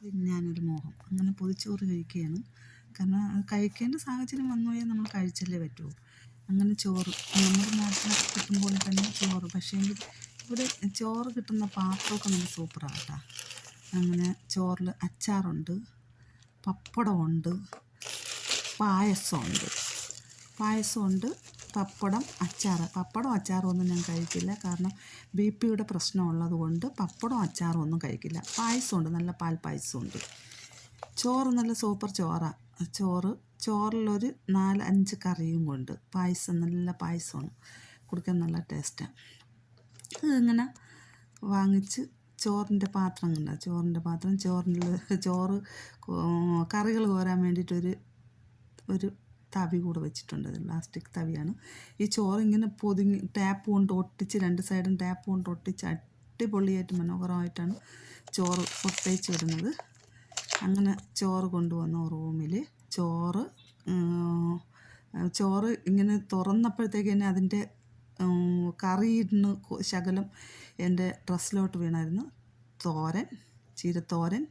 ഞാനൊരു മോഹം. അങ്ങനെ പൊതിച്ചോറ് കഴിക്കുകയാണ്. കാരണം കഴിക്കേണ്ട സാഹചര്യം വന്നു നമ്മൾ കഴിച്ചല്ലേ പറ്റുമോ അങ്ങനെ ചോറ് നമ്മുടെ നാട്ടിലൊക്കെ പോലെ തന്നെ ചോറ്. പക്ഷേ ഇവിടെ ചോറ് കിട്ടുന്ന പാത്രമൊക്കെ നല്ല സൂപ്പറാണ് കേട്ടോ അങ്ങനെ ചോറിൽ അച്ചാറുണ്ട് പപ്പടമുണ്ട് പായസമുണ്ട്. പായസമുണ്ട് പപ്പടം അച്ചാർ പപ്പടം അച്ചാറും ഒന്നും ഞാൻ കഴിക്കില്ല. കാരണം ബി പിയുടെ പ്രശ്നമുള്ളത് കൊണ്ട് പപ്പടം അച്ചാറും ഒന്നും കഴിക്കില്ല. പായസമുണ്ട്. നല്ല പാൽ പായസമുണ്ട്. ചോറ് നല്ല സൂപ്പർ ചോറാണ് ചോറ് ചോറിലൊരു നാല് അഞ്ച് കറിയും കൊണ്ട് പായസം നല്ല പായസമാണ്. കുടിക്കാൻ നല്ല ടേസ്റ്റാണ് ഇതിങ്ങനെ വാങ്ങിച്ച് ചോറിന്റെ പാത്രം കണ്ട. ചോറിന്റെ പാത്രം ചോറിന്റെ ചോറ് കറികൾ കോരാൻ വേണ്ടിയിട്ടൊരു ഒരു തവി കൂടെ വെച്ചിട്ടുണ്ട്. പ്ലാസ്റ്റിക് തവിയാണ്. ഈ ചോറ് ഇങ്ങനെ പൊതിഞ്ഞ് ടാപ്പ് കൊണ്ട് ഒട്ടിച്ച് രണ്ട് സൈഡും ടാപ്പ് കൊണ്ട് ഒട്ടിച്ച് അടിപൊളിയായിട്ട് മനോഹരമായിട്ടാണ് ചോറ് പൊട്ടയിച്ച് വരുന്നത് അങ്ങനെ ചോറ് കൊണ്ടുവന്ന റൂമിൽ ചോറ് ചോറ് ഇങ്ങനെ തുറന്നപ്പോഴത്തേക്ക് തന്നെ അതിന്റെ കറിയിടുന്ന ശകലം എന്റെ ഡ്രസ്സിലോട്ട് വീണായിരുന്നു. തോരൻ ചീരത്തോരൻ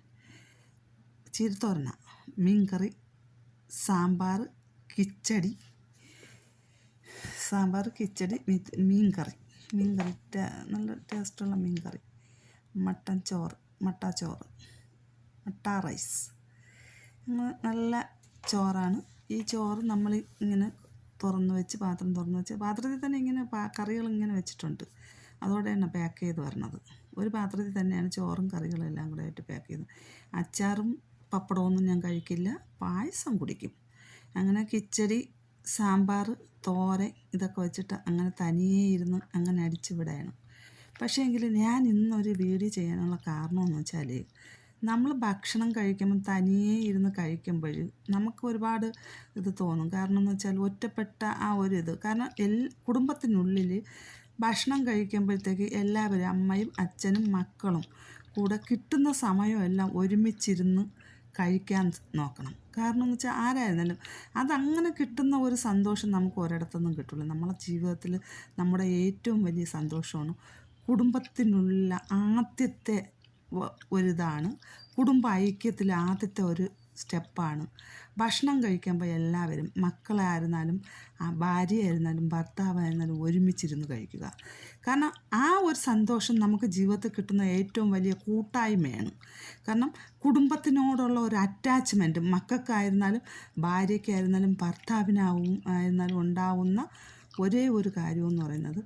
ചീരത്തോരനാണ് മീൻ കറി സാമ്പാർ കിച്ചടി സാമ്പാർ കിച്ചടി വിത്ത് മീൻ കറി മീൻ കറി നല്ല ടേസ്റ്റുള്ള മീൻ കറി മട്ടൻ ചോറ് മട്ട ചോറ് മട്ട റൈസ്. നല്ല ചോറാണ്. ഈ ചോറ് നമ്മൾ ഇങ്ങനെ തുറന്ന് വെച്ച് പാത്രം തുറന്ന് വെച്ച് പാത്രത്തിൽ തന്നെ ഇങ്ങനെ കറികൾ ഇങ്ങനെ വെച്ചിട്ടുണ്ട്. അതോടെയാണ് പാക്ക് ചെയ്ത് വരണത്. ഒരു പാത്രത്തിൽ തന്നെയാണ് ചോറും കറികളും എല്ലാം കൂടെ ആയിട്ട് പാക്ക് ചെയ്യുന്നത് അച്ചാറും പപ്പടമൊന്നും ഞാൻ കഴിക്കില്ല. പായസം കുടിക്കും. അങ്ങനെ കിച്ചടി സാമ്പാർ തോര ഇതൊക്കെ വെച്ചിട്ട് അങ്ങനെ തനിയേ ഇരുന്ന് അങ്ങനെ അടിച്ചു വിടയണം. പക്ഷേ എങ്കിൽ ഞാൻ ഇന്നൊരു വീഡിയോ ചെയ്യാനുള്ള കാരണം എന്ന് വെച്ചാൽ നമ്മൾ ഭക്ഷണം കഴിക്കുമ്പോൾ തനിയേ ഇരുന്ന് കഴിക്കുമ്പോൾ നമുക്ക് ഒരുപാട് ഇത് തോന്നും. കാരണം എന്ന് വെച്ചാൽ ഒറ്റപ്പെട്ട ആ ഒരു ഇത്. കാരണം എൽ കുടുംബത്തിനുള്ളിൽ ഭക്ഷണം കഴിക്കുമ്പോഴത്തേക്ക് എല്ലാവരും അമ്മയും അച്ഛനും മക്കളും കൂടെ കിട്ടുന്ന സമയമെല്ലാം ഒരുമിച്ചിരുന്ന് കഴിക്കാൻ നോക്കണം. കാരണം എന്ന് വെച്ചാൽ ആരായിരുന്നാലും അതങ്ങനെ കിട്ടുന്ന ഒരു സന്തോഷം നമുക്ക് ഒരിടത്തൊന്നും കിട്ടില്ല നമ്മളെ ജീവിതത്തിൽ നമ്മുടെ ഏറ്റവും വലിയ സന്തോഷമാണ് കുടുംബത്തിനുള്ള ആദ്യത്തെ ഒരിതാണ്. കുടുംബ ഐക്യത്തിൽ ആദ്യത്തെ ഒരു സ്റ്റെപ്പാണ്. ഭക്ഷണം കഴിക്കുമ്പോൾ എല്ലാവരും മക്കളായിരുന്നാലും ഭാര്യയായിരുന്നാലും ഭർത്താവായിരുന്നാലും ഒരുമിച്ചിരുന്ന് കഴിക്കുക. കാരണം ആ ഒരു സന്തോഷം നമുക്ക് ജീവിതത്തിൽ കിട്ടുന്ന ഏറ്റവും വലിയ കൂട്ടായ്മയാണ്. കാരണം കുടുംബത്തിനോടുള്ള ഒരു അറ്റാച്ച്മെന്റ് മക്കൾക്കായിരുന്നാലും ഭാര്യയ്ക്കായിരുന്നാലും ഭർത്താവിനാവും ആയിരുന്നാലും ഉണ്ടാവുന്ന ഒരേ ഒരു കാര്യമെന്ന് പറയുന്നത്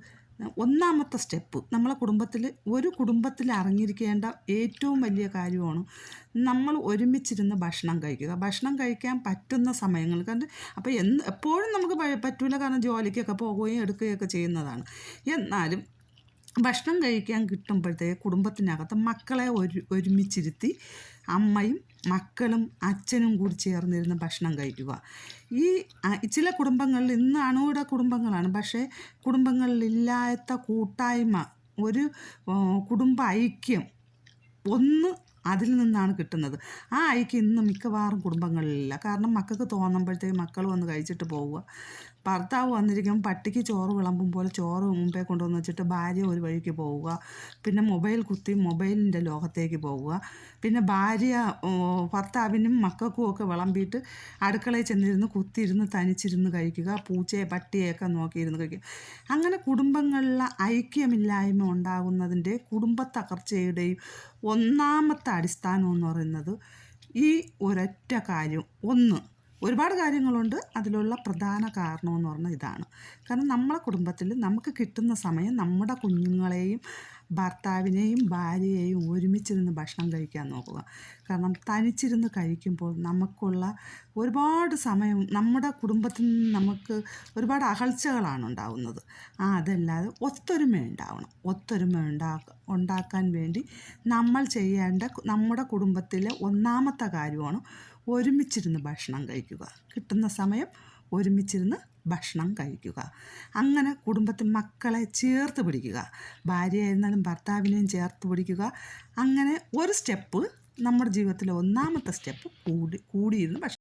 ഒന്നാമത്തെ സ്റ്റെപ്പ് നമ്മളെ കുടുംബത്തിൽ ഒരു കുടുംബത്തിൽ അറിഞ്ഞിരിക്കേണ്ട ഏറ്റവും വലിയ കാര്യമാണ് നമ്മൾ ഒരുമിച്ചിരുന്ന് ഭക്ഷണം കഴിക്കുക. ഭക്ഷണം കഴിക്കാൻ പറ്റുന്ന സമയങ്ങൾ കാരണം അപ്പോൾ എന്ന് എപ്പോഴും നമുക്ക് പറ്റൂല. കാരണം ജോലിക്കൊക്കെ പോവുകയും എടുക്കുകയൊക്കെ ചെയ്യുന്നതാണ്. എന്നാലും ഭക്ഷണം കഴിക്കാൻ കിട്ടുമ്പോഴത്തേക്ക് കുടുംബത്തിനകത്ത് മക്കളെ ഒരു ഒരുമിച്ചിരുത്തി അമ്മയും മക്കളും അച്ഛനും കൂടി ചേർന്നിരുന്ന് ഭക്ഷണം കഴിക്കുക. ഈ ചില കുടുംബങ്ങളിൽ ഇന്ന് അണുവിടെ കുടുംബങ്ങളാണ്. പക്ഷേ കുടുംബങ്ങളിലില്ലാത്ത കൂട്ടായ്മ ഒരു കുടുംബ ഐക്യം ഒന്ന് അതിൽ നിന്നാണ് കിട്ടുന്നത്. ആ ഐക്യം ഇന്ന് മിക്കവാറും കുടുംബങ്ങളിലില്ല. കാരണം മക്കൾക്ക് തോന്നുമ്പോഴത്തേക്ക് മക്കൾ വന്ന് കഴിച്ചിട്ട് പോവുക. ഭർത്താവ് വന്നിരിക്കും പട്ടിക്ക് ചോറ് വിളമ്പും പോലെ ചോറ് മുമ്പേ കൊണ്ടുവന്ന് വെച്ചിട്ട് ഭാര്യ ഒരു വഴിക്ക് പോവുക. പിന്നെ മൊബൈൽ കുത്തി മൊബൈലിന്റെ ലോകത്തേക്ക് പോവുക. പിന്നെ ഭാര്യ ഭർത്താവിനും മക്കൾക്കും ഒക്കെ വിളമ്പിയിട്ട് അടുക്കളയിൽ ചെന്നിരുന്ന് കുത്തിയിരുന്ന് തനിച്ചിരുന്ന് കഴിക്കുക. പൂച്ചയെ പട്ടിയെയൊക്കെ നോക്കിയിരുന്ന് കഴിക്കുക. അങ്ങനെ കുടുംബങ്ങളിലെ ഐക്യമില്ലായ്മ ഉണ്ടാകുന്നതിന്റെ കുടുംബ തകർച്ചയുടെയും ഒന്നാമത്തെ അടിസ്ഥാനം എന്ന് പറയുന്നത് ഈ ഒരൊറ്റ കാര്യം. ഒന്ന് ഒരുപാട് കാര്യങ്ങളുണ്ട്. അതിലുള്ള പ്രധാന കാരണമെന്ന് പറഞ്ഞാൽ ഇതാണ്. കാരണം നമ്മളെ കുടുംബത്തിൽ നമുക്ക് കിട്ടുന്ന സമയം നമ്മുടെ കുഞ്ഞുങ്ങളെയും ഭർത്താവിനെയും ഭാര്യയെയും ഒരുമിച്ചിരുന്ന് ഭക്ഷണം കഴിക്കാൻ നോക്കുക. കാരണം തനിച്ചിരുന്ന് കഴിക്കുമ്പോൾ നമുക്കുള്ള ഒരുപാട് സമയം നമ്മുടെ കുടുംബത്തിൽ നിന്ന് നമുക്ക് ഒരുപാട് അകൽച്ചകളാണ് ഉണ്ടാവുന്നത്. ആ അതല്ലാതെ ഒത്തൊരുമ ഉണ്ടാവണം. ഒത്തൊരുമ ഉണ്ടാക്ക ഉണ്ടാക്കാൻ വേണ്ടി നമ്മൾ ചെയ്യേണ്ട നമ്മുടെ കുടുംബത്തിലെ ഒന്നാമത്തെ കാര്യമാണ് ഒരുമിച്ചിരുന്ന് ഭക്ഷണം കഴിക്കുക. കിട്ടുന്ന സമയം ഒരുമിച്ചിരുന്ന് ഭക്ഷണം കഴിക്കുക. അങ്ങനെ കുടുംബത്തിൽ മക്കളെ ചേർത്ത് പിടിക്കുക. ഭാര്യയായിരുന്നാലും ഭർത്താവിനെയും ചേർത്ത് പിടിക്കുക. അങ്ങനെ ഒരു സ്റ്റെപ്പ് നമ്മുടെ ജീവിതത്തിലെ ഒന്നാമത്തെ സ്റ്റെപ്പ് കൂടി കൂടിയിരുന്ന് ഭക്ഷണം